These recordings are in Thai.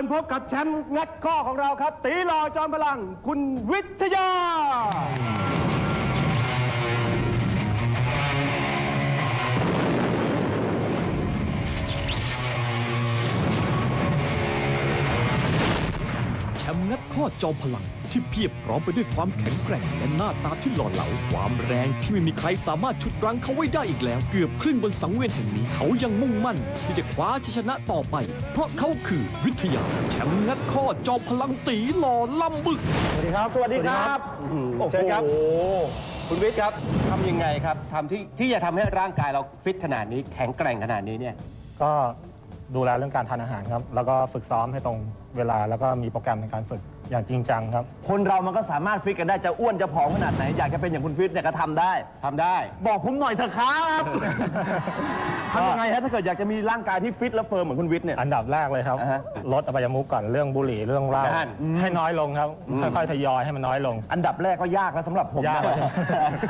ญพบกับแชมป์งัดข้อของเราครับ ตีหล่อจอมพลัง คุณวิทยา งัดข้อจอมพลัง ที่เพียบพร้อมไปด้วยความแข็งแกร่งและหน้าตาที่หล่อเหลา ความแรงที่ไม่มีใครสามารถฉุดรั้งเขาไว้ได้อีกแล้ว เกือบครึ่งบนสังเวียนแห่งนี้เขายังมุ่งมั่น ที่จะคว้าชัยชนะต่อไป เพราะเขาคือวิทยาแชมป์งัดข้อจอมพลังตีหล่อล่ำบึก สวัสดีครับสวัสดีครับเชิญครับ คุณวิทย์ครับทำยังไงครับทำที่ที่จะทำให้ร่างกายเราฟิตขนาดนี้แข็งแกร่งขนาดนี้เนี่ย ก็ ดูแลเรื่องการทานอาหารครับ แล้วก็ฝึกซ้อมให้ตรงเวลา แล้วก็มีโปรแกรมในการฝึกอย่างจริงจังครับ คนเรามันก็สามารถฟิตกันได้จะอ้วนจะผอมขนาดไหน อยากจะเป็นอย่างคุณฟิตเนี่ยก็ทำได้ทำได้ บอกผมหน่อยเถอะครับทำยังไงฮะถ้าเกิดอยากจะมีร่างกายที่ฟิตและเฟิร์มเหมือนคุณวิทย์เนี่ย อันดับแรกเลยครับ อ่าฮะลดอบายมุกก่อนเรื่องบุหรี่เรื่องเหล้านั่น ให้น้อยลงครับ ค่อยๆทยอยให้มันน้อยลง อันดับแรกก็ยากแล้วสำหรับผมยากนะ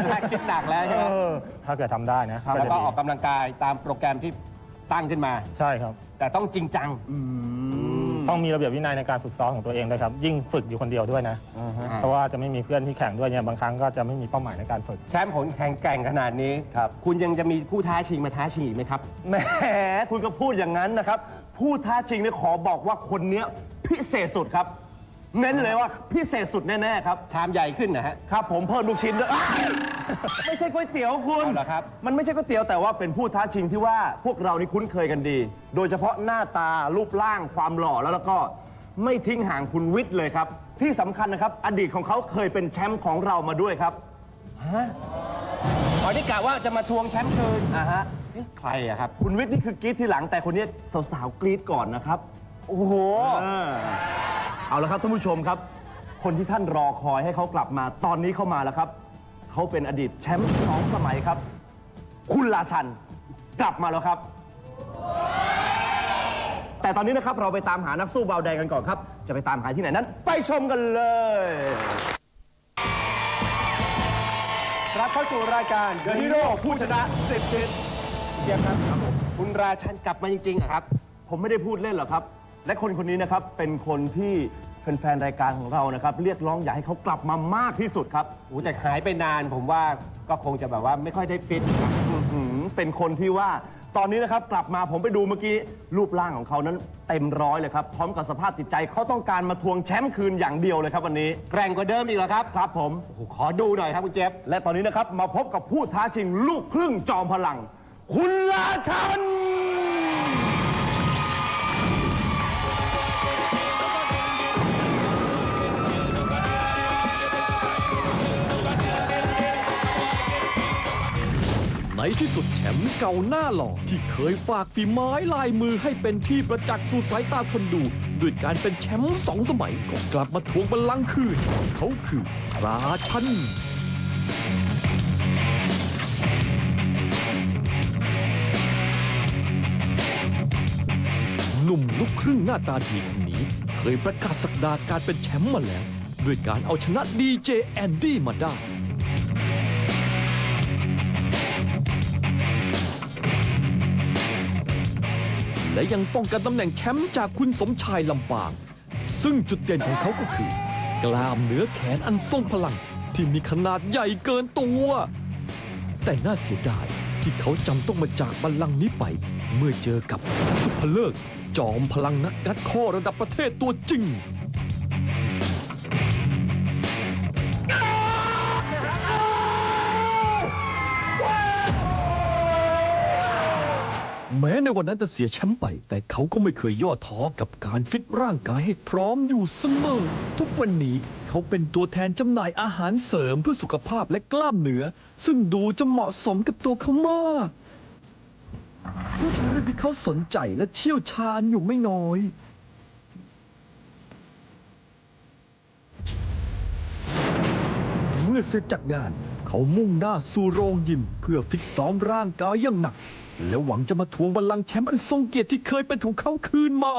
แค่คิดหนักแล้วใช่ไหมเออ ถ้าเกิดทำได้นะแล้วก็จะดีออกกำลังกายตามโปรแกรมที่ ตั้งขึ้นมา ใช่ครับ แต่ต้องจริงจังต้องมีระเบียบวินัยในการฝึกซ้อมของตัวเองด้วยครับ ยิ่งฝึกอยู่คนเดียวด้วยนะ เพราะว่าจะไม่มีเพื่อนที่แข่งด้วยเนี่ยบางครั้งก็จะไม่มีเป้าหมายในการฝึก แชมป์ผลแข่งแกร่งขนาดนี้ครับคุณยังจะมีผู้ท้าชิงมาท้าชิงอีกไหมครับ แหมคุณก็พูดอย่างนั้นนะครับ ผู้ท้าชิงเนี่ยขอบอกว่าคนเนี้ยพิเศษสุดครับ เน้นเลยว่าพิเศษสุดแน่ ๆ ครับ ชามใหญ่ขึ้นนะฮะ ครับผมเพิ่มลูกชิ้นด้วยอ้ายไม่ใช่ก๋วยเตี๋ยวคุณเอาเหรอครับ มันไม่ใช่ก๋วยเตี๋ยวแต่ว่าเป็นผู้ท้าชิงที่ว่าพวกเรานี่คุ้นเคยกันดี โดยเฉพาะหน้าตารูปร่างความหล่อแล้วแล้วก็ไม่ทิ้งห่างคุณวิทย์เลยครับ ที่สำคัญนะครับ อดีตของเขาเคยเป็นแชมป์ของเรามาด้วยครับอ๋อนี่กะว่าจะมาทวงแชมป์คืนอ่าฮะเอ๊ะใครอะครับ คุณวิทย์นี่คือกรี๊ดที่หลังแต่คนนี้สาวๆกรี๊ดก่อนนะครับ โอ้โห เออ เอาละครับท่านผู้ชมครับ คนที่ท่านรอคอยให้เขากลับมาตอนนี้เข้ามาแล้วครับ เขาเป็นอดีตแชมป์สองสมัยครับ คุณราชันกลับมาแล้วครับ แต่ตอนนี้นะครับเราไปตามหานักสู้เบาแดงกันก่อนครับ จะไปตามหาที่ไหนนั้น ไปชมกันเลยรับเข้าสู่รายการ The Hero ผู้ชนะสิบทิศเจียบครับครับผมคุณราชันกลับมาจริงๆเหรอครับ ผมไม่ได้พูดเล่นหรอกครับ และคนคนนี้นะครับเป็นคนที่แฟนๆรายการของเรานะครับ เรียกร้องอยากให้เขากลับมามากที่สุดครับโอ้แต่หายไปนานผมว่าก็คงจะแบบว่าไม่ค่อยได้ฟิตครับอื้อหือเป็นคนที่ว่าตอนนี้นะครับกลับมาผมไปดูเมื่อกี้รูปร่างของเขานั้นเต็มร้อยเลยครับ พร้อมกับสภาพจิตใจเขาต้องการมาทวงแชมป์คืนอย่างเดียวเลยครับวันนี้ แกร่งกว่าเดิมอีกเหรอครับครับผม โอ้โหขอดูหน่อยครับคุณเจฟและตอนนี้นะครับมาพบกับผู้ท้าชิงลูกครึ่งจอมพลัง คุณราชัน ที่สุดแชมป์เก่าหน้าหล่อที่เคยฝากฝีไม้ลายมือให้เป็นที่ประจักษ์สู่สายตาคนดู ด้วยการเป็นแชมป์สองสมัยก็กลับมาทวงบัลลังก์คืน เขาคือราชันหนุ่มลูกครึ่งหน้าตาดีคนนี้ เคยประกาศสักดาการเป็นแชมป์มาแล้ว ด้วยการเอาชนะดีเจแอนดี้มาได้ และยังป้องกันตำแหน่งแชมป์จากคุณสมชายลำปาง ซึ่งจุดเด่นของเขาก็คือ กล้ามเนื้อแขนอันทรงพลังที่มีขนาดใหญ่เกินตัว แต่น่าเสียดายที่เขาจำต้องมาจากบัลลังก์นี้ไป เมื่อเจอกับสุภเลิก จอมพลังนักงัดข้อระดับประเทศตัวจริง แม้ในวันนั้นจะเสียแชมป์ไป แต่เขาก็ไม่เคยย่อท้อกับการฟิตร่างกายให้พร้อมอยู่เสมอ ทุกวันนี้เขาเป็นตัวแทนจำหน่ายอาหารเสริมเพื่อสุขภาพและกล้ามเนื้อ ซึ่งดูจะเหมาะสมกับตัวเขามากเพื่อเป็นเรื่องที่เขาสนใจและเชี่ยวชาญอยู่ไม่น้อย เมื่อเสร็จจากงาน เขามุ่งหน้าสู่โรงยิม เพื่อฟิตซ้อมร่างกายอย่างหนัก และหวังจะมาทวงบัลลังก์แชมป์อันทรงเกียรติที่เคยเป็นของเขาคืนมา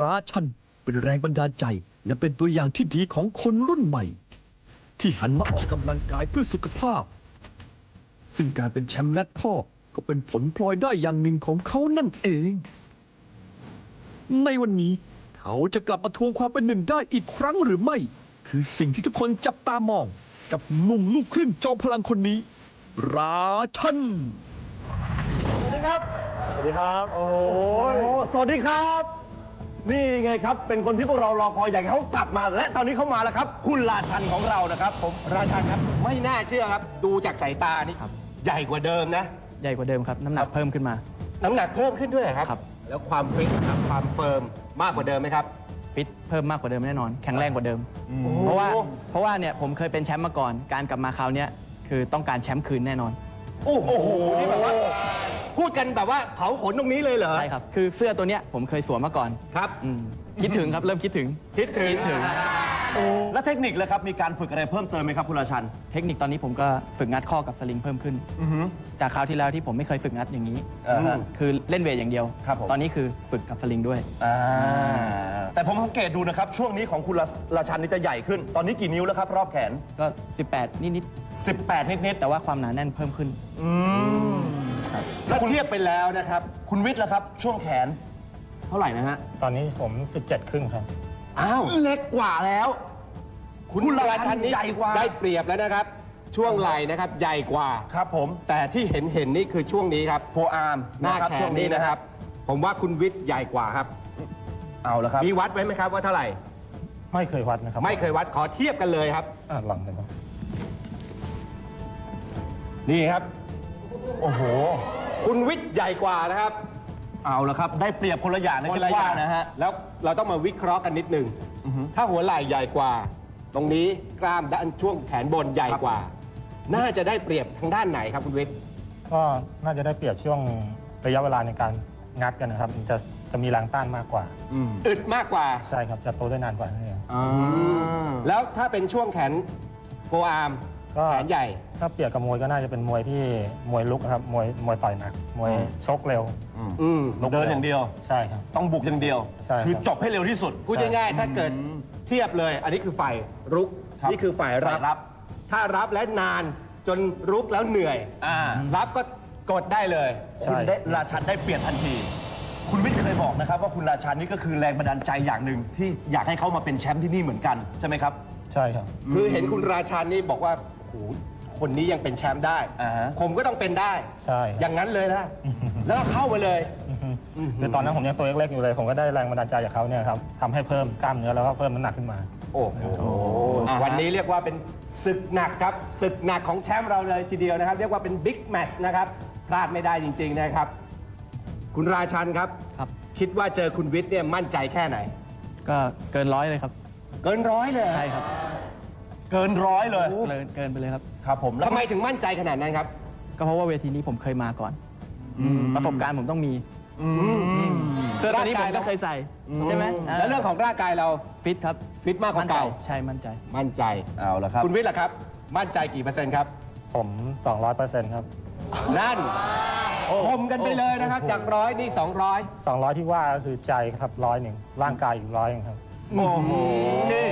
ราชันเป็นแรงบันดาลใจ และเป็นตัวอย่างที่ดีของคนรุ่นใหม่ ที่หันมาออกกำลังกายเพื่อสุขภาพ ซึ่งการเป็นแชมป์แรดพ่อก็เป็นผลพลอยได้อย่างหนึ่งของเขานั่นเอง ในวันนี้เขาจะกลับมาทวงความเป็นหนึ่งได้อีกครั้งหรือไม่ คือสิ่งที่ทุกคนจับตามอง กับหนุ่มลูกครึ่งจอมพลังคนนี้ ราชัน สวัสดีครับโอ้โห สวัสดีครับ นี่ไงครับ เป็นคนที่พวกเรารอคอยอยากให้เขากลับมา และตอนนี้เขามาแล้วครับ คุณราชันของเรานะครับ ผมราชันครับ ไม่น่าเชื่อครับ ดูจากสายตานี่ครับ ใหญ่กว่าเดิมนะ ใหญ่กว่าเดิมครับ น้ำหนักเพิ่มขึ้นมา น้ำหนักเพิ่มขึ้นด้วยเหรอครับ ครับ แล้วความฟิตครับความเฟิร์มมากกว่าเดิมไหมครับ ฟิตเพิ่มมากกว่าเดิมแน่นอน แข็งแรงกว่าเดิมโอ้โหเพราะว่าเพราะว่าเนี่ยผมเคยเป็นแชมป์มาก่อน การกลับมาคราวเนี้ยคือต้องการแชมป์คืนแน่นอน โอ้โหนี่แบบว่าพูด กันแบบว่าเผาขนตรงนี้เลยเหรอ ใช่ครับ คือเสื้อตัวเนี้ยผมเคยสวมมาก่อนครับ อืมคิดถึงครับ เริ่มคิดถึง คิดถึง และเทคนิคเลยครับ มีการฝึกอะไรเพิ่มเติมไหมครับคุณราชัน เทคนิคตอนนี้ผมก็ฝึกงัดข้อกับสลิงเพิ่มขึ้น จากคราวที่แล้วที่ผมไม่เคยฝึกงัดอย่างนี้ อ่าฮะคือเล่นเวทอย่างเดียว ครับผม ตอนนี้คือฝึกกับสลิงด้วย อ่าแต่ผมสังเกตดูนะครับ ช่วงนี้ของคุณราราชันนี่จะใหญ่ขึ้น ตอนนี้กี่นิ้วแล้วครับ รอบแขน ก็ 18 นิด18 นิดๆแต่ว่าความหนาแน่นเพิ่มขึ้นๆอืมครับ ถ้าเทียบไปแล้วนะครับ คุณวิทย์ล่ะครับ ช่วงแขน เท่าไหร่นะฮะ ตอนนี้ผม 17 ครึ่งครับ อ้าวเล็กกว่าแล้ว คุณราชันนี่ใหญ่กว่า ได้เปรียบแล้วนะครับ ช่วงไหล่นะครับใหญ่กว่า ครับผม แต่ที่เห็นเห็นนี่คือช่วงนี้ครับโฟอาร์มหน้าะครับแขช่วนงนี้นี้นะนะคครัรับบผมว่าคุณวิทย์ใหญ่กว่าครับ เอาละครับ มีวัดไว้ไหมครับว่าเท่าไหร่ ไม่เคยวัดนะครับไม่เคยวัดขอเทียบกันเลยครับ อะลองดูครับ นี่ครับ โอ้โห คุณวิทย์ใหญ่กว่านะครับ เอาละครับ ได้เปรียบคนละอย่างนะคนคิดละอว่าย่างนะฮะ แล้วเราต้องมาวิเคราะห์กันนิดนึง ถ้าหัวไหล่ใหญ่กว่า ตรงนี้กล้ามด้านช่วงแขนบนใหญ่กว่า น่าจะได้เปรียบทางด้านไหนครับคุณวิทย์ ก็น่าจะได้เปรียบช่วงระยะเวลาในการงัดกันนะครับมันจะจะมีแรงต้านมากกว่า อึดมากกว่า ใช่ครับ จะโตได้นานกว่านั่นเองแล้วถ้าเป็นช่วงแขนโฟอาร์ม ก็แขนใหญ่ ถ้าเปรียบกับมวยก็น่าจะเป็นมวยที่มวยลุกนะครับมวยมวยต่อยหนักมวยชกเร็ว อืมลุกเดินอย่างเดียว ใช่ครับ ต้องบุกอย่างเดียว ใช่ครับ คือจบให้เร็วที่สุด พูดง่ายๆถ้าเกิดเทียบเลย อันนี้คือฝ่ายรุก ครับนี่คือฝ่ายรับฝ่ายรับ ถ้ารับและนานจนรุกแล้วเหนื่อย อ่า รับก็กดได้เลย ใช่ คุณได้ราชันได้เปลี่ยนทันที คุณวิทย์เคยบอกนะครับว่าคุณราชันนี่ก็คือแรงบันดาลใจอย่างหนึ่งที่อยากให้เขามาเป็นแชมป์ที่นี่เหมือนกันใช่ไหมครับ ใช่ครับ คือเห็นคุณราชันนี่บอกว่าโอ้โหคนนี้ยังเป็นแชมป์ได้ อ่าฮะ ผมก็ต้องเป็นได้ ใช่อย่างนั้นเลยนะ แล้วก็เข้ามาเลยอือฮึคือตอนนั้นผมยังตัวเล็กๆอยู่เลย ผมก็ได้แรงบันดาลใจจากเขาเนี่ยครับทำให้เพิ่มกล้ามเนื้อแล้วก็เพิ่มน้ำหนักขึ้นมา โอ้โหอ่าฮะ วันนี้เรียกว่าเป็นศึกหนักครับศึกหนักของแชมป์เราเลยทีเดียวนะครับ เรียกว่าเป็นบิ๊กแมตช์นะครับพลาดไม่ได้จริง ๆนะครับ คุณราชันครับ ครับ คิดว่าเจอคุณวิทย์เนี่ยมั่นใจแค่ไหน ก็เกินร้อยเลยครับ เกินร้อยเลยเหรอใช่ครับ เกินร้อยเลยเกินเกินไปเลยครับ ครับผมแล้วทำไมถึงมั่นใจขนาดนั้นครับก็เพราะว่าเวทีนี้ผมเคยมาก่อน ประสบการณ์ผมต้องมีอืมเสื้อตัวนี้ผมก็เคยใส่ใช่ไหมาแล้วเรื่องของร่างกายเราฟิตครับฟิตมากกว่ามั่นใจเก่าใช่มั่นใจ มั่นใจเอาละครับ คุณวิทย์ล่ะครับ มั่นใจกี่เปอร์เซ็นต์ครับ ผม 200%ครับนั่นคมกันไปเลยนะครับ จากร้อยนี่สองร้อย200 ที่ว่าก็คือใจครับร้อยหนึ่งร่างกายอีกร้อยหนึงครับโอ้โหนี่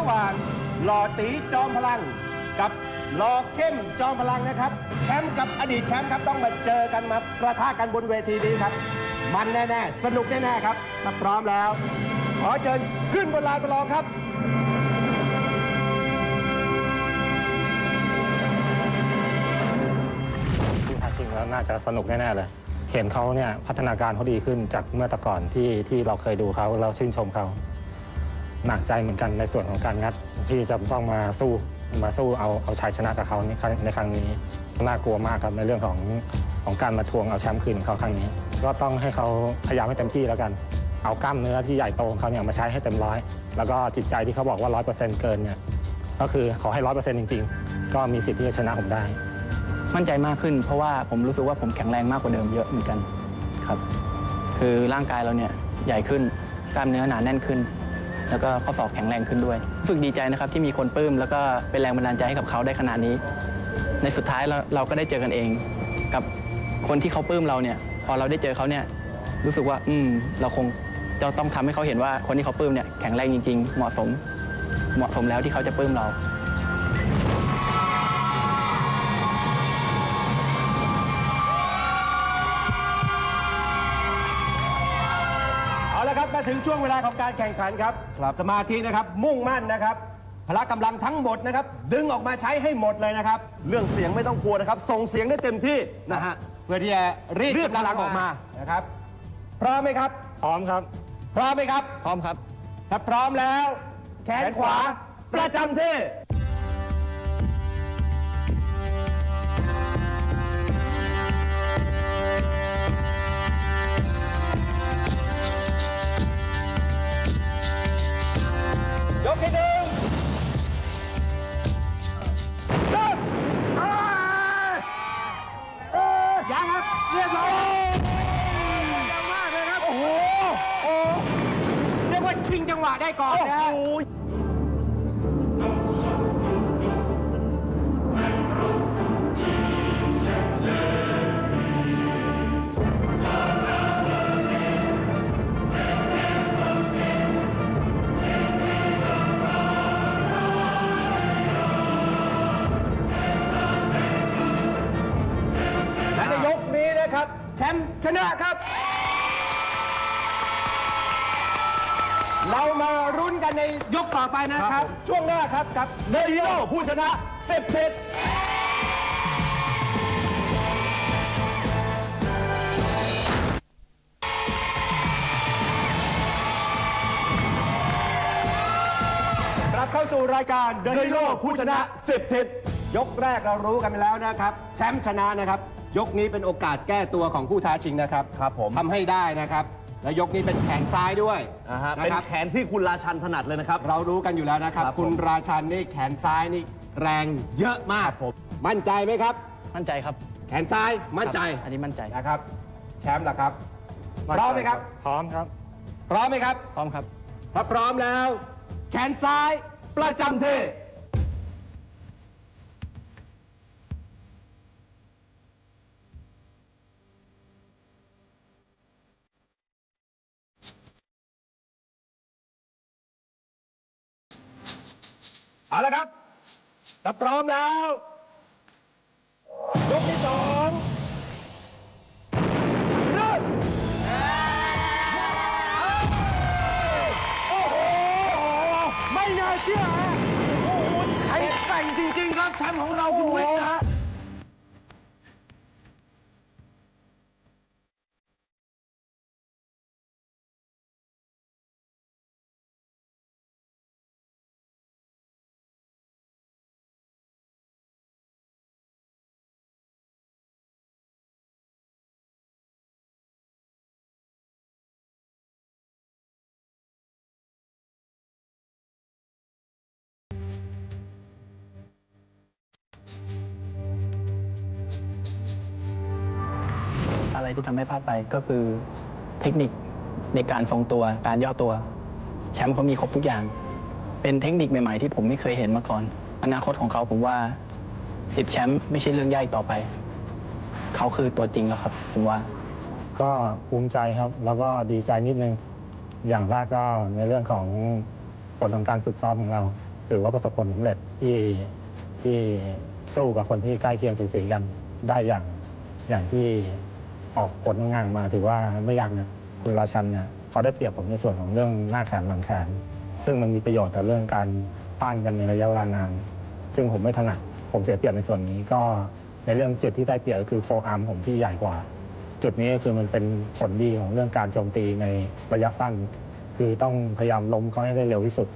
ระหว่างหล่อตีจอมพลัง กับหล่อเข้มจอมพลังนะครับ แชมป์กับอดีตแชมป์ครับต้องมาเจอกันมาประทะกันบนเวทีนี้ครับ มันแน่ๆ สนุกแน่ๆครับถ้าพร้อมแล้ว ขอเชิญขึ้นบนลานประลองครับที่ท้าชิงแล้วน่าจะสนุกแน่ๆเลย เห็นเขาเนี่ยพัฒนาการเขาดีขึ้นจากเมื่อแต่ก่อนที่ที่เราเคยดูเขาเราชื่นชมเขา หนักใจเหมือนกันในส่วนของการงัดที่จะต้องมาสู้มาสู้เอาเอาชัยชนะกับเขาในครั้งในครั้งนี้น่ากลัวมากครับในเรื่องของของการมาทวงเอาแชมป์คืนของเขาครั้งนี้ ก็ต้องให้เขาพยายามให้เต็มที่แล้วกัน เอากล้ามเนื้อที่ใหญ่โตของเขาเนี่ยมาใช้ให้เต็มร้อยแล้วก็จิตใจที่เขาบอกว่าร้อยเปอร์เซ็นต์เกินเนี่ยก็คือขอให้ร้อยเปอร์เซ็นต์จริงๆ ก็มีสิทธิ์ที่จะชนะผมได้ มั่นใจมากขึ้น เพราะว่าผมรู้สึกว่าผมแข็งแรงมากกว่าเดิมเยอะเหมือนกันครับ คือร่างกายเราเนี่ยใหญ่ขึ้นกล้ามเนื้อหนาแน่นขึ้น แล้วก็ข้อศอกแข็งแรงขึ้นด้วย ฝึกดีใจนะครับที่มีคนปลื้มแล้วก็เป็นแรงบันดาลใจให้กับเขาได้ขนาดนี้ ในสุดท้ายเราเราก็ได้เจอกันเอง กับคนที่เขาปลื้มเราเนี่ย พอเราได้เจอเขาเนี่ยรู้สึกว่า อืม เราคงจะต้องทำให้เขาเห็นว่าคนที่เขาปลื้มเนี่ยแข็งแรงจริง ๆ เหมาะสม เหมาะสมแล้วที่เขาจะปลื้มเรา อาละครับมาถึงช่วงเวลาของการแข่งขันครับ สมาธินะครับ มุ่งมั่นนะครับ พละกำลังทั้งหมดนะครับ ดึงออกมาใช้ให้หมดเลยนะครับ เรื่องเสียงไม่ต้องกลัวนะครับ ส่งเสียงได้เต็มที่นะฮะ เพื่อที่จะรีดรีดพลังออกมา นะครับ พร้อมไหมครับ พร้อมครับ พร้อมไหมครับ พร้อมครับ ถ้าพร้อมแล้ว แขนขวาประจำที่ กที่หนึ่งเริ่มอ่าเอ้ยยังครับ เรียบร้อยยังมากเลยครับ โอ้โห โอ้ เรียกว่าชิงจังหวะได้ก่อนนะฮะแล ชมป์ชนะครับ เรามารุ้นกันในยกต่อไปนะครับ ช่วงหน้าครับกับเดนิโลผู้ชนะสิบทิศกลับเข้าสู่รายการเดนิโลผู้ชนะสิบทิศยกแรกเรารู้กันไปแล้วนะครับ แชมป์ชนะนะครับ ยกนี้เป็นโอกาสแก้ตัวของผู้ท้าชิงนะครับครับผม ทำให้ได้นะครับ และยกนี้เป็นแขนซ้ายด้วยนะฮะนะเป็นครับแขนที่คุณราชันถนัดเลยนะครับ เรารู้กันอยู่แล้วนะครับ ครับผม คุณราชันนี่แขนซ้ายนี่แรงเยอะมากผมมั่นใจไหมครับ มั่นใจครับแขนซ้ายมั่นใจครับอันนี้มั่นใจ นะครับ แชมป์ล่ะครับพร้อมไหมครับ พร้อมครับ พร้อมไหมครับ พร้อมครับ ถ้าพร้อมแล้ว แขนซ้ายประจำที่ เอาละครับถ้าพร้อมแล้วยกที่สองเริ่มโอ้โห ไม่น่าเชื่อฮะโอ้โหแข็งแกร่งจริง ๆ ครับแชมป์ของเราคุณวิท อะไรที่ทำให้พลาดไปก็คือเทคนิคในการทรงตัวการย่อตัว แชมป์เขามีครบทุกอย่าง เป็นเทคนิคใหม่ๆที่ผมไม่เคยเห็นมาก่อน อนาคตของเขาผมว่าสิบแชมป์ไม่ใช่เรื่องยากอีกต่อไป เขาคือตัวจริงแล้วครับ ผมว่า ก็ภูมิใจครับ แล้วก็ดีใจนิดนึง อย่างแรกก็ในเรื่องของผลของการฝึกซ้อมของเราถือว่าประสบผลสำเร็จที่ที่สู้กับคนที่ใกล้เคียงสูสีกันได้อย่างอย่างที่ ออกผลงานมาถือว่าไม่ยากนะคุณราชันเนี่ยเขาได้เปรียบผมในส่วนของเรื่องหน้าแขนหลังแขน ซึ่งมันมีประโยชน์กับเรื่องการป้านกันในระยะเวลานาน ซึ่งผมไม่ถนัดผมเสียเปรียบในส่วนนี้ก็ในเรื่องจุดที่ได้เปรียบก็คือโฟอาร์มผมที่ใหญ่กว่า จุดนี้ก็คือมันเป็นผลดีของเรื่องการโจมตีในระยะสั้น คือต้องพยายามล้มเขาให้ได้เร็วที่สุด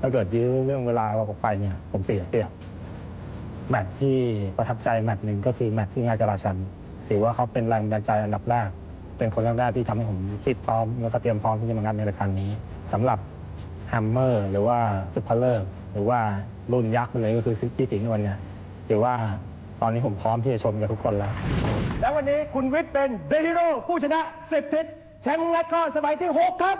ถ้าเกิดยื้อเรื่องเวลาออกไปเนี่ยผมเสียเปรียบแมตช์ที่ประทับใจแมตช์หนึ่งก็คือแมตช์ที่งานจราชัน ถือว่าเขาเป็นแรงบันดาลใจอันดับแรก เป็นคนแรกๆที่ทำให้ผมฟิตพร้อมแล้วก็เตรียมพร้อมที่จะมางานในรายการนี้สำหรับแฮมเมอร์หรือว่าซุปเปอร์เลอร์หรือว่ารุ่นยักษ์ไปเลยก็คือที่สิงห์นวลเนี่ยถือว่าตอนนี้ผมพร้อมที่จะชนกับทุกคนแล้ว แล้ววันนี้คุณวิทย์เป็นเดฮิโร่ผู้ชนะ 10ทิศแชมป์งัดข้อสมัยที่ 6 ครับ